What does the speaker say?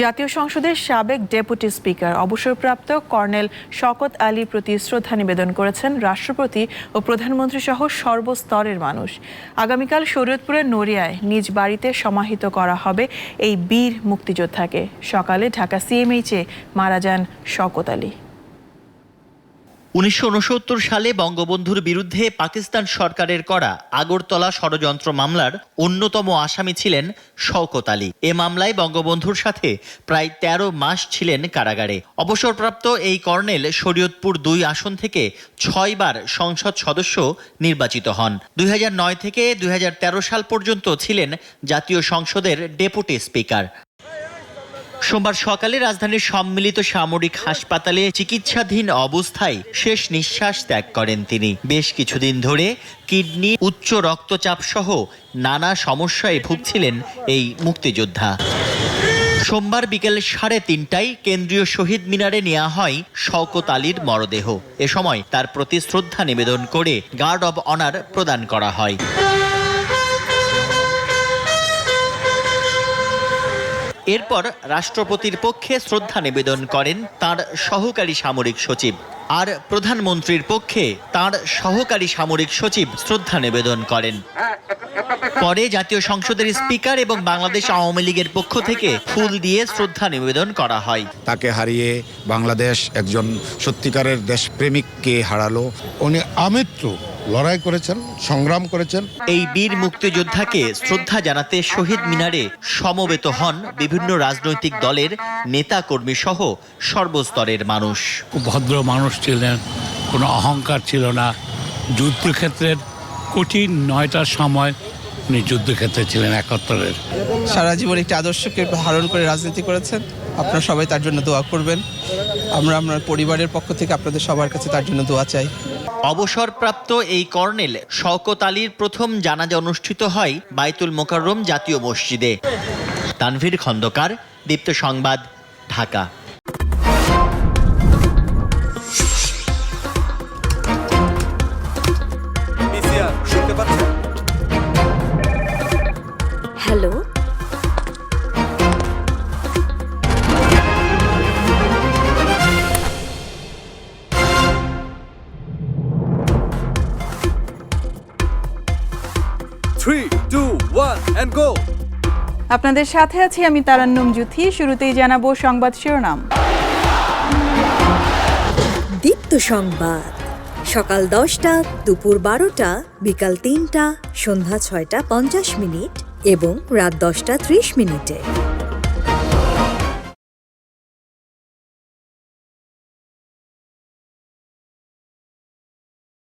জাতীয় সংসদের সাবেক ডেপুটি স্পিকার, অবসরপ্রাপ্ত কর্নেল শকত আলী প্রতি শ্রদ্ধা নিবেদন করেছেন রাষ্ট্রপতি ও প্রধানমন্ত্রী সহ সর্বস্তরের মানুষ। আগামীকাল শরীয়তপুরের নড়িয়ায় নিজ বাড়িতে সমাহিত করা হবে এই বীর মুক্তিযোদ্ধাকে। সকালে ঢাকা সিএমএইচে মারা যান শকত আলী। উনিশশো উনসত্তর সালে বঙ্গবন্ধুর বিরুদ্ধে পাকিস্তান সরকারের করা আগরতলা ষড়যন্ত্র মামলার অন্যতম আসামি ছিলেন শওকত আলী। এ মামলায় বঙ্গবন্ধুর সাথে প্রায় ১৩ মাস ছিলেন কারাগারে। অবসরপ্রাপ্ত এই কর্নেল শরীয়তপুর দুই আসন থেকে ছয়বার সংসদ সদস্য নির্বাচিত হন। দুই হাজার নয় থেকে দুই হাজার তেরো সাল পর্যন্ত ছিলেন জাতীয় সংসদের ডেপুটি স্পিকার। সোমবার সকালে রাজধানীর সম্মিলিত সামরিক হাসপাতালে চিকিৎসাধীন অবস্থায় শেষ নিঃশ্বাস ত্যাগ করেন তিনি। বেশ কিছুদিন ধরে কিডনি, উচ্চ রক্তচাপ সহ নানা সমস্যায় ভুগছিলেন এই মুক্তিযোদ্ধা। সোমবার বিকেল সাড়ে তিনটায় কেন্দ্রীয় শহীদ মিনারে নেওয়া হয় শওকত আলীর মরদেহ। এ সময় তার প্রতি শ্রদ্ধা নিবেদন করে গার্ড অব অনার প্রদান করা হয়। এরপর রাষ্ট্রপতির পক্ষে শ্রদ্ধা নিবেদন করেন তার সহকারী সামরিক সচিব। আর প্রধানমন্ত্রীর পক্ষে তার সহকারী সামরিক সচিব শ্রদ্ধা নিবেদন করেন। পরে জাতীয় সংসদের স্পিকার এবং বাংলাদেশ আওয়ামী লীগের পক্ষ থেকে ফুল দিয়ে শ্রদ্ধা নিবেদন করা হয়। তাকে হারিয়ে বাংলাদেশ একজন সত্যিকারের দেশপ্রেমিককে হারালো। উনি আমৃত্যু। লড়াই করেছেন সংগ্রাম করেছেন। এই বীর মুক্তিযোদ্ধাকে শ্রদ্ধা জানাতে শহীদ মিনারে সমবেত হন বিভিন্ন রাজনৈতিক দলের নেতা কর্মী সহ সর্বস্তরের মানুষ। খুব ভদ্র মানুষ ছিলেন কোনো অহংকার ছিল না। যুদ্ধক্ষেত্রের কঠিন নয়টার সময় উনি যুদ্ধক্ষেত্রে ছিলেন একাত্তরের সারা জীবন একটি আদর্শকে ধারণ করে রাজনীতি করেছেন। আপনারা সবাই তার জন্য দোয়া করবেন। আমরা আপনার পরিবারের পক্ষ থেকে আপনাদের সবার কাছে তার জন্য দোয়া চাই। অবসরপ্রাপ্ত এই কর্নেল শওকত আলীর প্রথম জানাজা অনুষ্ঠিত হয় বাইতুল মোকাররম জাতীয় মসজিদে। তানভীর খন্দকার দীপ্ত সংবাদ ঢাকা। পিসিআর শুনতে পাচ্ছেন hello three two one and go আপনাদের সাথে আছি আমি তারান্নুম জুথি শুরুতেই জানাব সংবাদ শিরোনাম। দীপ্ত সংবাদ। সকাল দশটা দুপুর বারোটা বিকাল তিনটা সন্ধ্যা ছয়টা পঞ্চাশ মিনিট এবং রাত দশটা ত্রিশ মিনিটে।